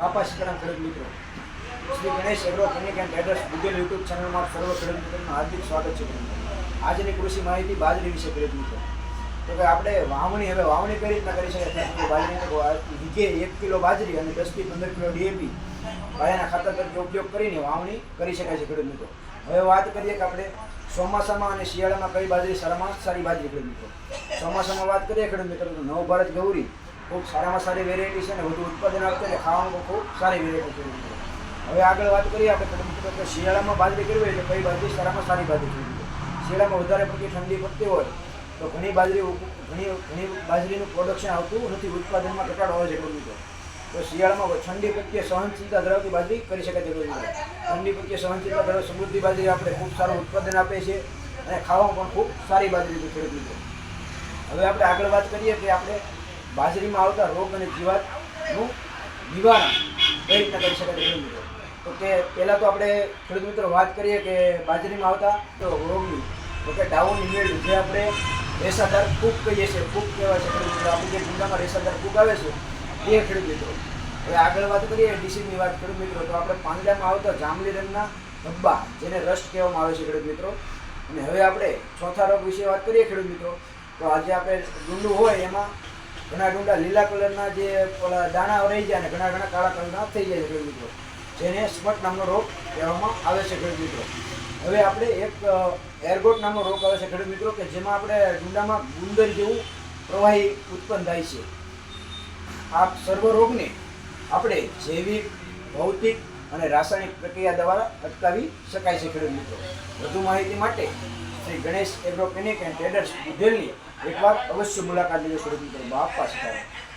બાપા સીતારામ ખેડૂત મિત્રો. Shri Ganesh agro clinic and traders Google YouTube ચેનલમાં સર્વ ખેડૂત મિત્રોનું હાર્દિક સ્વાગત છે આજની કૃષિ માહિતી બાજરી વિશે ખેડૂત મિત્રો. તો કે આપણે વાવણી, હવે વાવણી કઈ રીતના કરી શકાય? બાજરી વીઘે એક કિલો બાજરી અને દસથી પંદર કિલો ડીએપી પાયાના ખાતર તરીકે ઉપયોગ કરીને વાવણી કરી શકાય છે ખેડૂત મિત્રો. હવે વાત કરીએ કે આપણે ચોમાસામાં અને શિયાળામાં કઈ બાજરી સારામાં સારી બાજરી ખેડૂત મિત્રો? ચોમાસામાં વાત કરીએ ખેડૂત મિત્રો નવ ભારત ગૌરી. ખૂબ સારામાં સારી વેરાયટી છે અને વધુ ઉત્પાદન આપશે અને ખાવામાં ખૂબ સારી વેરાયટી છે. હવે આગળ વાત કરીએ આપણે શિયાળામાં બાજરી કરવી હોય તો કઈ બાજરી સારામાં સારી બાજરી મિત્રો શિયાળામાં વધારે પડતી ઠંડી પડતી હોય તો ઘણી બાજરી ઘણી ઘણી બાજરીનું પ્રોડક્શન આવતું નથી, ઉત્પાદનમાં ઘટાડો હોય છે ખેડૂત તો. શિયાળામાં ઠંડી પ્રત્યે સહનશીલતા ધરાવતી બાજરી કરી શકાય છે ખેડૂત મિત્રો ઠંડી પ્રત્યે સહનશીલતા ધરાવતી સમૃદ્ધિ બાજરી આપણે ખૂબ સારું ઉત્પાદન આપે છે અને ખાવામાં પણ ખૂબ સારી બાજરી છે ખેડૂતો હવે આપણે આગળ વાત કરીએ કે આપણે બાજરીમાં આવતા રોગ અને જીવાતનું નિવારણ કઈ રીતના કરી શકાય ખેડૂત તો કે પહેલાં તો આપણે ખેડૂત મિત્રો વાત કરીએ કે બાજરીમાં આવતા તો રોગની. તો કે ડાઉનની મેળ જે આપણે રેસાદાર કૂક કહીએ છીએ કૂક કહેવાય છે ખેડૂત મિત્રો. આપણે જે ગુંડામાં રેસાદાર કૂક આવે છે, એ ખેડૂત મિત્રો. હવે આગળ વાત કરીએ ડીસીની વાત ખેડૂત મિત્રો. તો આપણે પાંદડામાં આવતા જાંબલી રંગના ધબ્બા, જેને રસ્ટ કહેવામાં આવે છે ખેડૂત મિત્રો. અને હવે આપણે ચોથા રોગ વિશે વાત કરીએ ખેડૂત મિત્રો. તો આજે આપણે ડુંડું હોય એમાં ઘણા ડુંડા લીલા કલરના જે દાણા રહી જાય અને ઘણા ઘણા કાળા કલરના થઈ જાય છે મિત્રો. જેને સ્મટ નામનો રોગ કહેવામાં આવે છે ખેડૂત મિત્રો. હવે આપણે એક એરગોટ નામનો રોગ આવે છે ખેડૂત મિત્રો કે જેમાં આપણે ડુંડામાં ગુંદર જેવું પ્રવાહી ઉત્પન્ન થાય છે. આ સર્વ રોગને આપણે જૈવિક, ભૌતિક અને રાસાયણિક પ્રક્રિયા દ્વારા અટકાવી શકાય છે ખેડૂત મિત્રો. વધુ માહિતી માટે Shri Ganesh agro clinic and traders બુધેલની એકવાર અવશ્ય મુલાકાત લેજો ખેડૂત આપવા સીતારામ